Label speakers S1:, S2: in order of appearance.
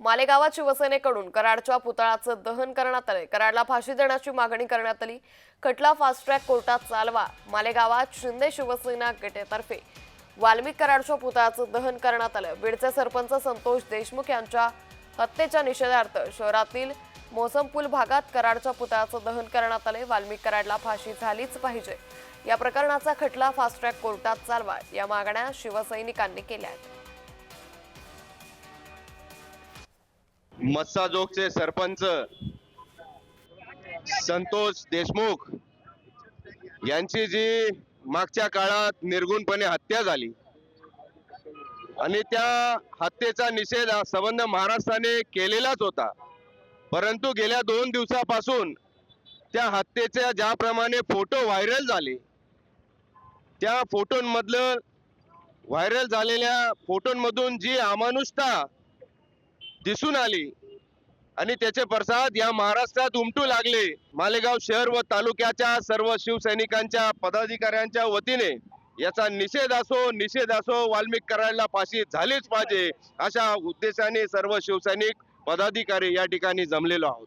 S1: मालेगावात शिवसेनेकडून कराडच्या पुतळ्याचं दहन करण्यात आले कराडला फाशी देण्याची मागणी करण्यात आली. खटला फास्ट ट्रॅक कोर्टात चालवा. मालेगावात शिंदे शिवसेना गटेतर्फे वाल्मिक कराडच्या पुतळ्याचं दहन करण्यात आलं. बीडचे सरपंच संतोष देशमुख यांच्या हत्येच्या निषेधार्थ शहरातील मोसमपूल भागात कराडच्या पुतळ्याचं दहन करण्यात आले वाल्मिक कराडला फाशी झालीच पाहिजे. या प्रकरणाचा खटला फास्ट ट्रॅक कोर्टात चालवा. या मागण्या शिवसैनिकांनी केल्या आहेत.
S2: मस्साजोगचे सरपंच संतोष देशमुख यांची जी मागच्या काळात निर्गुणपणे हत्या झाली आणि त्या हत्येचा निषेध हा संबंध महाराष्ट्राने केलेलाच होता. परंतु गेल्या दोन दिवसापासून त्या हत्येच्या ज्याप्रमाणे फोटो व्हायरल झाले त्या फोटोंमधलं व्हायरल झालेल्या फोटोंमधून जी अमानुषता दिसून आली. आणि त्याचे प्रसाद या महाराष्ट्रात उमटू लागले. मालेगाव शहर व तालुक्याच्या सर्व शिवसैनिकांच्या पदाधिकाऱ्यांच्या वतीने याचा निषेध असो निषेध असो वाल्मिक करायला फाशी झालीच पाहिजे अशा उद्देशाने सर्व शिवसैनिक पदाधिकारी या ठिकाणी जमलेलो आहोत.